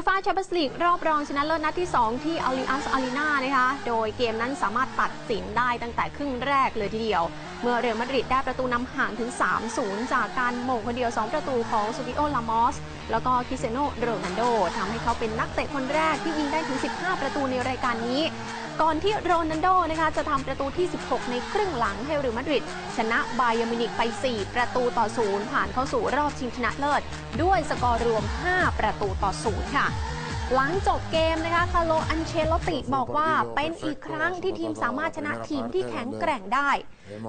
ยูฟ้าแชมเปี้ยนส์ลีกรอบรองชนะเลิศนัดที่ 2 ที่อัลลิอัส์อารีนานะคะ โดยเกมนั้นสามารถตัดสินได้ตั้งแต่ครึ่งแรกเลยทีเดียว เมื่อเรอัลมาดริดได้ประตูนำห่างถึง 3-0 จากการโหม่งคนเดียว 2 ประตูของซูบิโอลามอส แล้วก็คิเซโนโรนันโดทำให้เขาเป็นนักเตะคนแรกที่ยิงได้ถึง 15 ประตูในรายการนี้ ก่อนที่โรนัลโดนะคะจะทำประตูที่ 16 ในครึ่งหลังให้เรอัลมาดริดชนะบาเยอร์มินิกไป 4 ประตูต่อ0ผ่านเข้าสู่รอบชิงชนะเลิศ ด้วยสกอร์รวม 5 ประตูต่อ0ค่ะ หลังจบเกมนะคะคาโลอันเชลติบอกว่าเป็นอีกครั้งที่ทีมสามารถชนะทีมที่แข็งแกร่งได้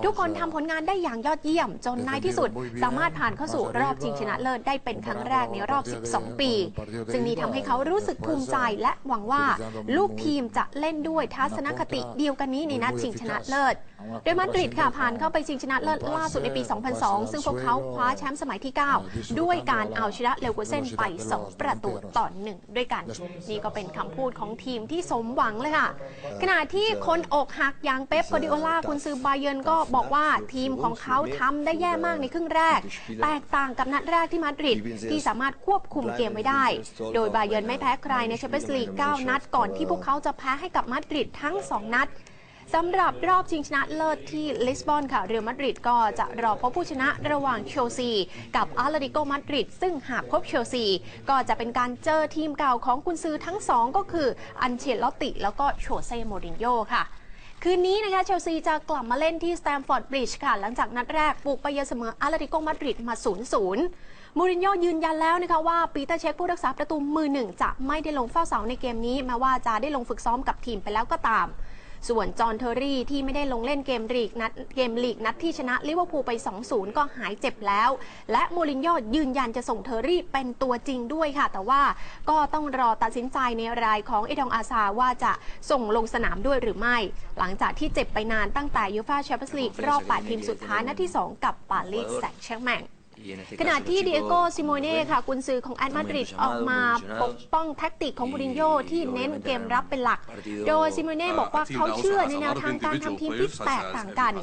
ทุกคนทำผลงานได้อย่างยอดเยี่ยม จนในที่สุด สามารถผ่านเข้าสู่รอบชิงชนะเลิศได้เป็นครั้งแรกในรอบ 12 ปี ซึ่งนี่ทำให้เขารู้สึกภูมิใจและหวังว่าลูกทีมจะเล่นด้วยทัศนคติเดียวกันนี้ในนัดชิงชนะเลิศ โดยมาดริดค่ะผ่านเข้าไปชิงชนะเลิศล่าสุดในปี 2002 ซึ่งพวกเขาคว้าแชมป์สมัยที่ 9 ด้วยการเอาชนะเลวกูเซนไป 2 ประตูต่อหนึ่งด้วยกันนี่ก็เป็นคำพูดของทีมที่สมหวังเลยค่ะ ขณะที่คนอกหักอย่างเป๊ปกวาร์ดิโอลาคุณซือบาเยิร์นก็บอกว่าทีมของเขาทำได้แย่มากในครึ่งแรก แตกต่างกับนัดแรกที่มาดริดที่สามารถควบคุมเกมไว้ได้ โดยบาเยิร์นไม่แพ้ใครในแชมเปี้ยนส์ลีก 9 นัดก่อนที่พวกเขาจะแพ้ให้กับมาดริดทั้ง 2 นัด สำหรับรอบชิงชนะเลิศที่ลิสบอนค่ะ เรอัลมาดริดก็จะรอพบผู้ชนะระหว่างเชลซี กับอาร์เลติโกมาดริดซึ่งหากพบเชลซี ก็จะเป็นการเจอทีมเก่าของกุนซือทั้งสองก็คืออันเชลลอตติ แล้วก็โชเซ่โมรินโญ่ค่ะคืนนี้นะคะเชลซีจะกลับมาเล่นที่สแตมฟอร์ดบริดจ์ค่ะ หลังจากนัดแรกบุกไปเยือนเสมออาร์เลติโกมาดริดมา 0-0 มูรินโญ่ยืนยันแล้วนะคะว่าปีเตอร์เช็คผู้รักษาประตูมือหนึ่งจะไม่ได้ลงเฝ้าเสาในเกมนี้แม้ว่าจะได้ลงฝึกซ้อมกับทีมไปแล้วก็ตาม ส่วนจอห์นเทอรี่ที่ไม่ได้ลงเล่นเกมลีกนัดเกมลีกนัดที่ชนะลิเวอร์พูลไป 2-0 ก็หายเจ็บแล้ว และโมรินโญ่ยืนยันจะส่งเทอรี่เป็นตัวจริงด้วยค่ะ แต่ว่าก็ต้องรอตัดสินใจในรายของเอดองอาซาว่าจะส่งลงสนามด้วยหรือไม่ หลังจากที่เจ็บไปนานตั้งแต่ยูฟ่าแชมเปี้ยนส์ลีกรอบ 8 ทีมสุดท้ายนัดที่ 2 กับปารีสแซงต์แชร์แมง ขณะที่ดิเอโกซิโมเน่ค่ะกุนซือของแอตมาดริดออกมาปกป้องแท็กติกของมูรินโญ่ที่เน้นเกมรับเป็นหลัก โดยซิโมเน่บอกว่าเขาเชื่อในแนวทางการทำทีมที่แตกต่างกัน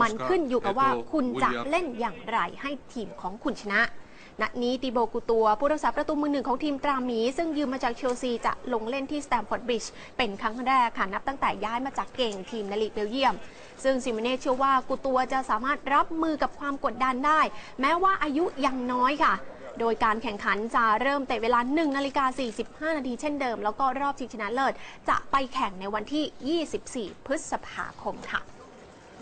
มันขึ้นอยู่กับว่าคุณจะเล่นอย่างไรให้ทีมของคุณชนะ นัดนี้ติโบกูตัว ผู้รักษาประตูมือหนึ่งของทีมตราหมี ซึ่งยืมมาจากเชลซีจะลงเล่นที่สแตมฟอร์ดบริดจ์เป็นครั้งแรกค่ะ นับตั้งแต่ย้ายมาจากเก่งทีมในลีกเบลเยียม ซึ่งซิมเน่เชื่อว่ากูตัวจะสามารถรับมือกับความกดดันได้ แม้ว่าอายุยังน้อยค่ะโดยการแข่งขันจะเริ่มแต่เวลา 1 นาฬิกา 45 นาทีเช่นเดิม แล้วก็รอบชิงชนะเลิศ จะไปแข่งในวันที่ 24 พฤษภาคมค่ะ